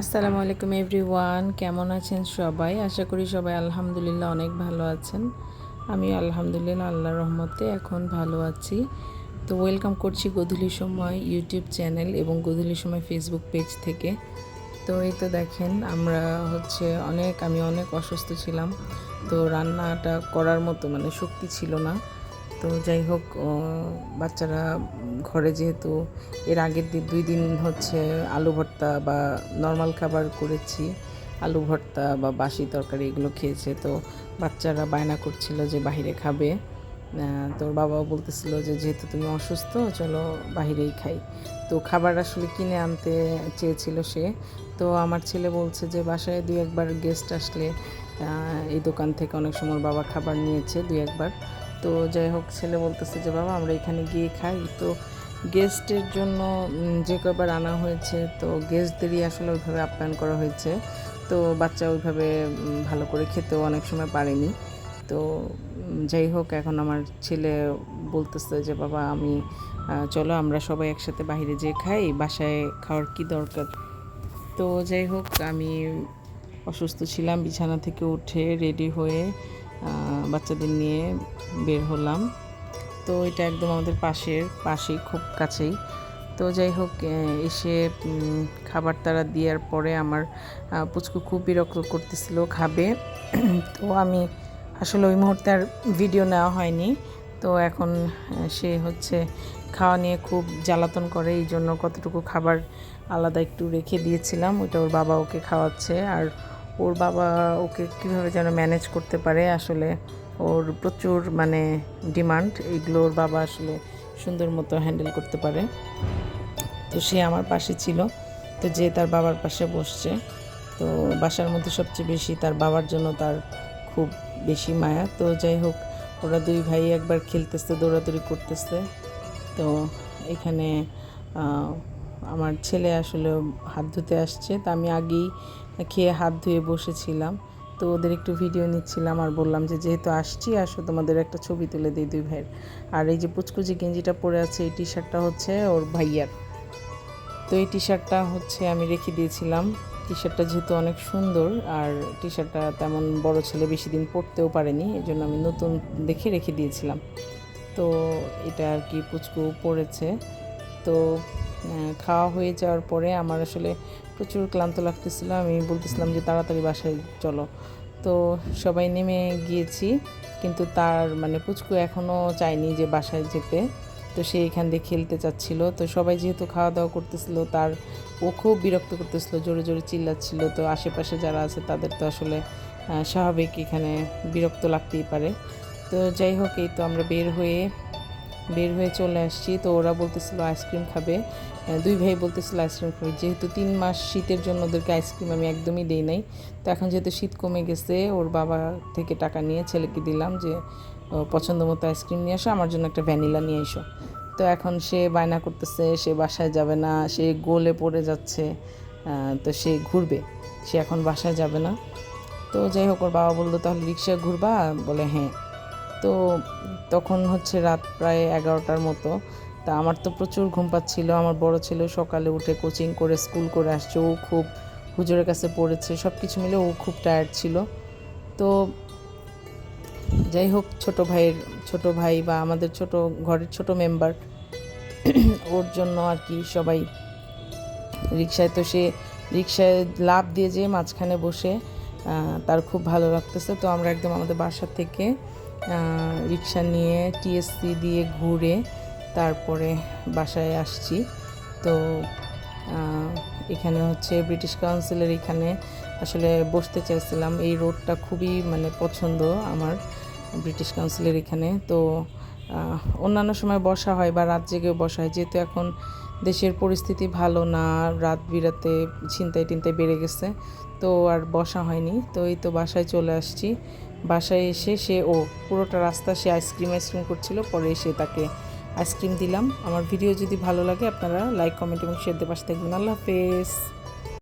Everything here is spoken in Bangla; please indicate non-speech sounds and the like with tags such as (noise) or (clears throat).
আসসালামু আলাইকুম এভরিওয়ান, কেমন আছেন সবাই? আশা করি সবাই আলহামদুলিল্লাহ অনেক ভালো আছেন। আমি আলহামদুলিল্লাহ আল্লাহর রহমতে এখন ভালো আছি। তো ওয়েলকাম করছি গধূলি সময় ইউটিউব চ্যানেল এবং গধূলি সময় ফেসবুক পেজ থেকে। তো এই তো দেখেন, আমরা হচ্ছে অনেক, আমি অনেক অসুস্থ ছিলাম। তো রান্নাটা করার মতো মানে শক্তি ছিল না। তো যাই হোক বাচ্চারা ঘরে যেহেতু এর আগের দিন দুই দিন হচ্ছে আলু ভর্তা বা নর্মাল খাবার করেছি, আলু ভর্তা বা বাসি তরকারি এগুলো খেয়েছে। তো বাচ্চারা বায়না করছিল যে বাইরে খাবে। তোর বাবাও বলতেছিল যে যেহেতু তুমি অসুস্থ, চলো বাইরেই খাই। তো খাবার আসলে কিনে আনতে চেয়েছিল সে। তো আমার ছেলে বলছে যে বাসায় দুই একবার গেস্ট আসলে এই দোকান থেকে অনেক সময় বাবা খাবার নিয়েছে দুই একবার। তো যাই হোক, ছেলে বলতেছে যে, বাবা, আমরা এখানে গিয়ে খাই। তো গেস্টের জন্য যে কবার আনা হয়েছে, তো গেস্টদেরই আসলে ওইভাবে আপ্যায়ন করা হয়েছে। তো বাচ্চা ওইভাবে ভালো করে খেতেও অনেক সময় পারেনি। তো যাই হোক, এখন আমার ছেলে বলতেছে যে, বাবা, আমি চলো আমরা সবাই একসাথে বাইরে যেয়ে খাই, বাসায় খাওয়ার কি দরকার? তো যাই হোক, আমি অসুস্থ ছিলাম, বিছানা থেকে উঠে রেডি হয়ে বাচ্চাদের নিয়ে বের হলাম। তো এটা একদম আমাদের পাশের, পাশেই, খুব কাছেই। তো যাই হোক এসে খাবার তারা দেওয়ার পরে আমার পুচকু খুব বিরক্ত করতেছিল খাবে। (clears throat) তো আমি আসলে ওই মুহূর্তে আর ভিডিও নেওয়া হয়নি। তো এখন সে হচ্ছে খাওয়া নিয়ে খুব জ্বালাতন করে এই জন্য কতটুকু খাবার আলাদা একটু রেখে দিয়েছিলাম, ওইটা ওর বাবা ওকে খাওয়াচ্ছে। আর ওর বাবা ওকে কীভাবে যেন ম্যানেজ করতে পারে আসলে ওর প্রচুর মানে ডিমান্ড এইগুলো ওর বাবা আসলে সুন্দর মতো হ্যান্ডেল করতে পারে। তো সে আমার পাশে ছিল, তো যে তার বাবার পাশে বসছে, তো বাসার মধ্যে সবচেয়ে বেশি তার বাবার জন্য তার খুব বেশি মায়া। তো যাই হোক, ওরা দুই ভাই একবার খেলতেছে, দৌড়াদৌড়ি করতেছে। তো এখানে আমার ছেলে আসলে হাত ধুতে আসছে, তা আমি আগেই খেয়ে হাত ধুয়ে বসেছিলাম। তো ওদের একটু ভিডিও নিচ্ছিলাম আর বললাম যে, যেহেতু আসছি, আসো, তোমাদের একটা ছবি তুলে দিই দুই ভাইয়ের। আর এই যে পুচকুচি গেঞ্জিটা পরে আছে, এই টি শার্টটা হচ্ছে ওর ভাইয়ার। তো এই টি শার্টটা হচ্ছে আমি রেখে দিয়েছিলাম। টি শার্টটা যেহেতু অনেক সুন্দর, আর টি শার্টটা তেমন বড় ছেলে বেশি দিন পরতেও পারেনি, এই জন্য আমি নতুন দেখে রেখে দিয়েছিলাম। তো এটা আর কি পুচকু পড়েছে তো খাওয়া হয়ে যাওয়ার পরে আমার আসলে প্রচুর ক্লান্ত লাগতেছিল। আমি বলতেছিলাম যে তাড়াতাড়ি বাসায় চলো। তো সবাই নেমে গিয়েছি, কিন্তু তার মানে পুচকু এখনও চায়নি যে বাসায় যেতে। তো সে এখান দিয়ে খেলতে চাচ্ছিল। তো সবাই যেহেতু খাওয়া দাওয়া করতেছিল, তার ও খুব বিরক্ত করতেছিল, জোরে জোরে চিল্লাচ্ছিল। তো আশেপাশে যারা আছে তাদের তো আসলে স্বাভাবিক এখানে বিরক্ত লাগতেই পারে। তো যাই হোক, এই তো আমরা বের হয়ে বের হয়ে চলে আসছি। তো ওরা বলতেছিল আইসক্রিম খাবে। দুই ভাই বলতেছিল আইসক্রিম খাবে। যেহেতু তিন মাস শীতের জন্য ওদেরকে আইসক্রিম আমি একদমই দেই নাই। তো এখন যেহেতু শীত কমে গেছে, ওর বাবা থেকে টাকা নিয়ে ছেলেকে দিলাম যে পছন্দ মতো আইসক্রিম নিয়ে আসো, আমার জন্য একটা ভ্যানিলা নিয়ে এসো তো এখন সে বায়না করতেছে, সে বাসায় যাবে না, সে গোলে পড়ে যাচ্ছে তো সে ঘুরবে। সে এখন বাসায় যাবে না। তো যাই হোক, ওর বাবা বলল, তাহলে রিক্সায় ঘুরবা? বলে হ্যাঁ। তো তখন হচ্ছে রাত প্রায় এগারোটার মতো। তা আমার তো প্রচুর ঘুম পাচ্ছিল। আমার বড় ছেলে সকালে উঠে কোচিং করে স্কুল করে আসছে। ও খুব হুজুরের কাছে পড়েছে। সব কিছু মিলে ও খুব টায়ার্ড ছিল। তো যাই হোক, ছোট ভাইয়ের, ছোট ভাই বা আমাদের ছোট ঘরের ছোট মেম্বার ওর জন্য আর কি সবাই রিক্সায় তো সে রিক্সায় লাভ দিয়ে যে মাঝখানে বসে তার খুব ভালো লাগতেছে। তো আমরা একদম আমাদের বাসা থেকে রিক্সা নিয়ে টিএসসি দিয়ে ঘুরে তারপরে বাসায় আসছি। তো এখানে হচ্ছে ব্রিটিশ কাউন্সিলের এখানে আসলে বসতে চাইছিলাম। এই রোডটা খুবই মানে পছন্দ আমার ব্রিটিশ কাউন্সিলের এখানে। তো অন্যান্য সময় বসা হয় বা রাত জেগেও বসা হয়। যেহেতু এখন দেশের পরিস্থিতি ভালো না, রাত বিরাতে ছিনতাই টিনতাই বেড়ে গেছে, তো আর বসা হয়নি। তো এই তো বাসায় চলে আসছি। বাসায় এসে সে, ও পুরোটা রাস্তা সে আইসক্রিম আইসক্রিম করছিল, পরে এসে তাকে আইসক্রিম দিলাম। আমার ভিডিও যদি ভালো লাগে আপনারা লাইক, কমেন্ট এবং শেয়ার দিয়ে পাশে থাকবেন। আল্লাহ হাফেজ।